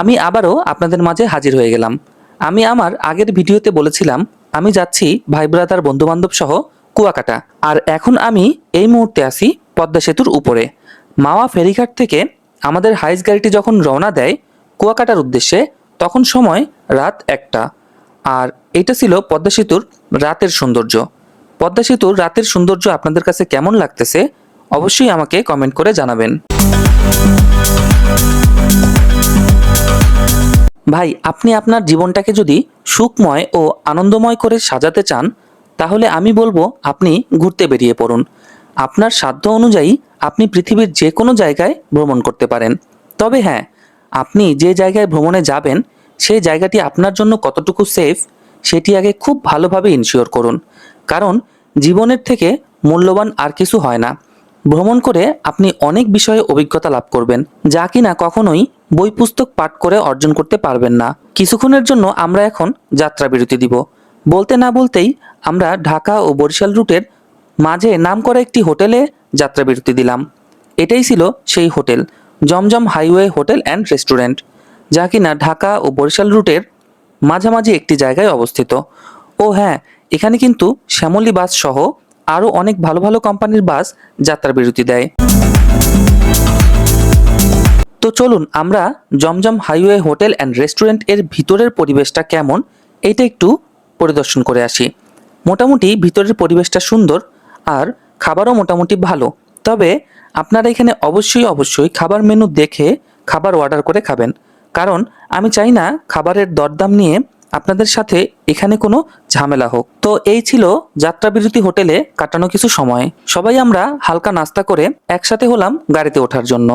আমি আবারও আপনাদের মাঝে হাজির হয়ে গেলাম। আমি আমার আগের ভিডিওতে বলেছিলাম, আমি যাচ্ছি ভাই ব্রাদার বন্ধু বান্ধব সহ কুয়াকাটা। আর এখন আমি এই মুহূর্তে আছি পদ্মা সেতুর উপরে। মাওয়া ফেরিঘাট থেকে আমাদের হাইস গাড়িটি যখন রওনা দেয় কুয়াকাটার উদ্দেশ্যে, তখন সময় রাত একটা। আর এটা ছিল পদ্মা সেতুর রাতের সৌন্দর্য। পদ্মা সেতুর রাতের সৌন্দর্য আপনাদের কাছে কেমন লাগতেছে, অবশ্যই আমাকে কমেন্ট করে জানাবেন। ভাই, আপনি আপনার জীবনটাকে যদি সুখময় ও আনন্দময় করে সাজাতে চান, তাহলে আমি বলব আপনি ঘুরতে বেরিয়ে পড়ুন। আপনার সাধ্য অনুযায়ী আপনি পৃথিবীর যে কোনো জায়গায় ভ্রমণ করতে পারেন। তবে হ্যাঁ আপনি যে জায়গায় ভ্রমণে যাবেন, সেই জায়গাটি আপনার জন্য কতটুকু সেফ সেটি আগে খুব ভালোভাবে ইনশিওর করুন। কারণ জীবনের থেকে মূল্যবান আর কিছু হয় না। ভ্রমণ করে আপনি অনেক বিষয়ে অভিজ্ঞতা লাভ করবেন, যা কিনা কখনোই বই পুস্তক পাঠ করে অর্জন করতে পারবেন না। কিছুক্ষণের জন্য আমরা এখন যাত্রা বিরতি দিব। বলতে না বলতেই আমরা ঢাকা ও বরিশাল রুটের মাঝে নাম করা একটি হোটেলে যাত্রা বিরতি দিলাম। এটাই ছিল সেই hotel, Zamzam highway hotel and restaurant, যা কিনা ঢাকা ও বরিশাল রুটের মাঝামাঝি একটি জায়গায় অবস্থিত। ও হ্যাঁ এখানে কিন্তু শ্যামলী বাস সহ আরও অনেক ভালো ভালো কোম্পানির বাস যাত্রা বিরতি দেয়। তো চলুন আমরা জমজম হাইওয়ে হোটেল অ্যান্ড রেস্টুরেন্টের ভিতরের পরিবেশটা কেমন এটা একটু পরিদর্শন করে আসি। মোটামুটি ভিতরের পরিবেশটা সুন্দর আর খাবারও মোটামুটি ভালো। তবে আপনারা এখানে অবশ্যই অবশ্যই খাবার মেনু দেখে খাবার অর্ডার করে খাবেন। কারণ আমি চাই না খাবারের দরদাম নিয়ে আপনাদের সাথে এখানে কোনো ঝামেলা হোক। তো এই ছিল যাত্রাবিরতি হোটেলে কাটানো কিছু সময়। সবাই আমরা হালকা নাস্তা করে একসাথে হলাম গাড়িতে ওঠার জন্য।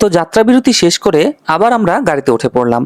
তো যাত্রাবিরতি শেষ করে আবার আমরা গাড়িতে উঠে পড়লাম।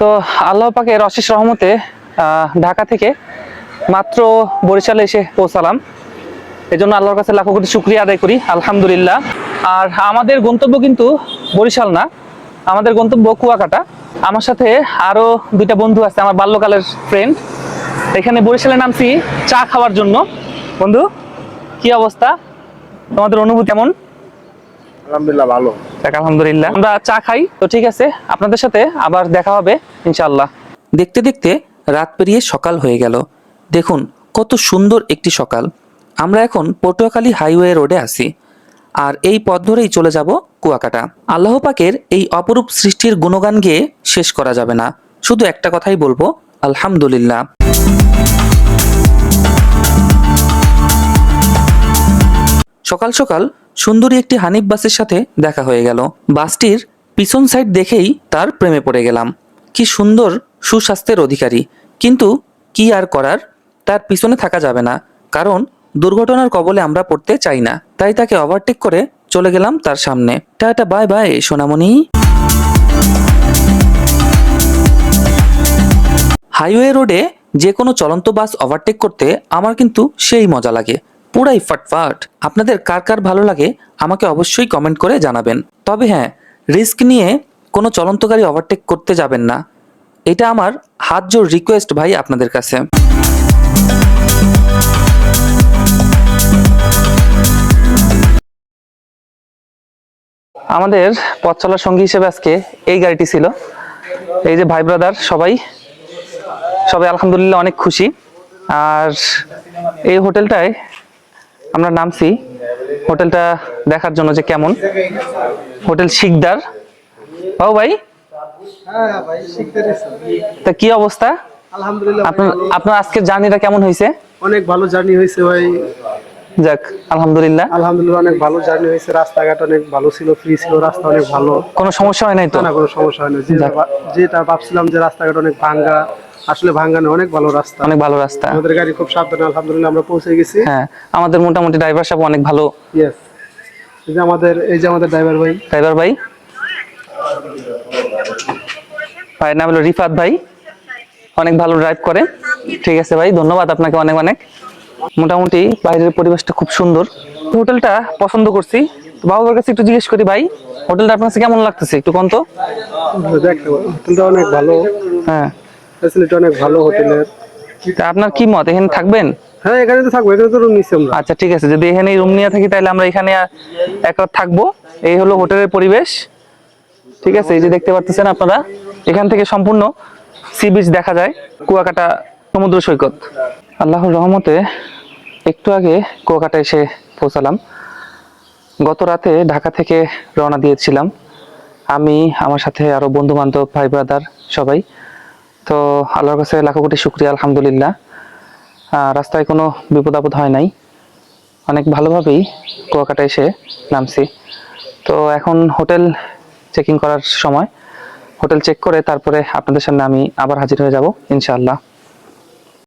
তো আল্লাহ পাকের অশেষ রহমতে ঢাকা থেকে মাত্র বরিশালে এসে পৌঁছালাম। এই জন্য আল্লাহর কাছে লাখো কোটি শুক্রিয়া আদায় করি, আলহামদুলিল্লাহ। আর আমাদের গন্তব্য কিন্তু বরিশাল না, আমাদের গন্তব্য কুয়াকাটা। আমার সাথে আরও দুইটা বন্ধু আছে, আমার বাল্যকালের ফ্রেন্ড এখানে বরিশালে নামছি চা খাওয়ার জন্য। বন্ধু, কি অবস্থা? তোমাদের অনুভূতি কেমন? আলহামদুলিল্লাহ ভালো। যাক, আলহামদুলিল্লাহ। আমরা চা খাই তো ঠিক আছে আপনাদের সাথে আবার দেখা হবে ইনশাআল্লাহ। দেখতে দেখতে রাত পেরিয়ে সকাল হয়ে গেল। দেখুন কত সুন্দর একটি সকাল। আমরা এখন পটুয়াখালী হাইওয়ে রোডে আছি। আর এই পথ ধরেই চলে যাব কুয়াকাটা। আল্লাহ পাকের এই অপরূপ সৃষ্টির গুণগান গেয়ে শেষ করা যাবে না। শুধু একটা কথাই বলব আলহামদুলিল্লাহ। সকাল সকাল সুন্দরী একটি হানিফ বাসের সাথে দেখা হয়ে গেল। বাসটির পিছন সাইড দেখেই তার প্রেমে পড়ে গেলাম। কি সুন্দর, সুস্বাস্থ্যের অধিকারী। কিন্তু কি আর করার? তার পিছনে থাকা যাবে না। কারণ দুর্ঘটনার কবলে আমরা পড়তে চাই না। তাই তাকে ওভারটেক করে চলে গেলাম তার সামনে। টাটা বাই বাই সোনামণি। হাইওয়ে রোডে যে কোনো চলন্ত বাস ওভারটেক করতে আমার কিন্তু সেই মজা লাগে। পুরাই ফাটফাট। আপনাদের কার কার ভালো লাগে, আমাকে অবশ্যই কমেন্ট করে জানাবেন। তবে হ্যাঁ রিস্ক নিয়ে কোনো চলন্ত গাড়ি ওভারটেক করতে যাবেন না। এটা আমার হাত জোর রিকোয়েস্ট ভাই আপনাদের কাছে। আমাদের পথ চলার সঙ্গী হিসেবে আজকে এই গাড়িটি ছিল। এই যে ভাই ব্রাদার সবাই। সবাই আলহামদুলিল্লাহ অনেক খুশি। আর এই হোটেলটায় আমরা নামছি। হোটেলটা দেখার জন্য যে কেমন। হোটেল শিকদার। বাবু ভাই? হ্যাঁ তা কি অবস্থা? আলহামদুলিল্লাহ আপনার আপনার আজকের জার্নিটা কেমন হয়েছে? অনেক ভালো জার্নি হয়েছে ভাই। যাক আলহামদুলিল্লাহ। আলহামদুলিল্লাহ অনেক ভালো জার্নি হয়েছে। রাস্তাঘাট অনেক ভালো ছিল ফ্রি ছিল রাস্তা অনেক ভালো। কোনো সমস্যা হয় নাই তো? না না কোনো সমস্যা হয়নি যেটা ভা- যেটা ভাবছিলাম যে রাস্তাঘাট অনেক ভাঙ্গা আসলে ভাঙ্গা না অনেক ভালো রাস্তা। অনেক ভালো রাস্তা। আমাদের গাড়ি খুব সাবধানে আলহামদুলিল্লাহ আমরা পৌঁছে গেছি। হ্যাঁ আমাদের মোটামুটি ড্রাইভার সাহেব অনেক ভালো। ইয়েস এই যে আমাদের এই যে আমাদের ড্রাইভার ভাই। ড্রাইভার ভাই। ভাইয়ের নাম হলো রিফাত ভাই। অনেক ভালো ড্রাইভ করে। ঠিক আছে ভাই ধন্যবাদ আপনাকে অনেক অনেক। মোটামুটি বাইরের পরিবেশটা খুব সুন্দর। হোটেলটা পছন্দ করছি। বাবুর কাছে একটু জিজ্ঞেস করি ভাই হোটেলটা আপনার কাছে কেমন লাগতেছে? একটু কোন তো? দেখতে হোটেলটা অনেক ভালো। হ্যাঁ। ফ্যাসিলিটি অনেক ভালো হোটেলের। তা আপনার কি মত এখানে থাকবেন? হ্যাঁ এখানে তো থাকব এখানে তো রুম নিচ্ছি আমরা। আচ্ছা ঠিক আছে যদি এখানে রুম নিয়ে থাকি তাহলে আমরা এখানে এক রাত থাকব। এই হলো হোটেলের পরিবেশ। ঠিক আছে এই যে দেখতে পাচ্ছেন আপনারা এখান থেকে সম্পূর্ণ সি বিচ দেখা যায় কুয়াকাটা সমুদ্র সৈকত। আল্লাহর রহমতে একটু আগে কুয়াকাটা এসে পৌঁছালাম। গত রাতে ঢাকা থেকে রওনা দিয়েছিলাম। আমি আমার সাথে আরও বন্ধু বান্ধব ভাই ব্রাদার সবাই তো আল্লাহর কাছে লাখো কোটি শুক্রিয়া, আলহামদুলিল্লাহ। রাস্তায় কোনো বিপদ আপদ হয় নাই। অনেক ভালোভাবেই কুয়াকাটা এসে নামছি। তো এখন হোটেল চেকিং করার সময়। হোটেল চেক করে তারপরে আপনাদের সামনে আমি আবার হাজির হয়ে যাব, ইনশাআল্লাহ।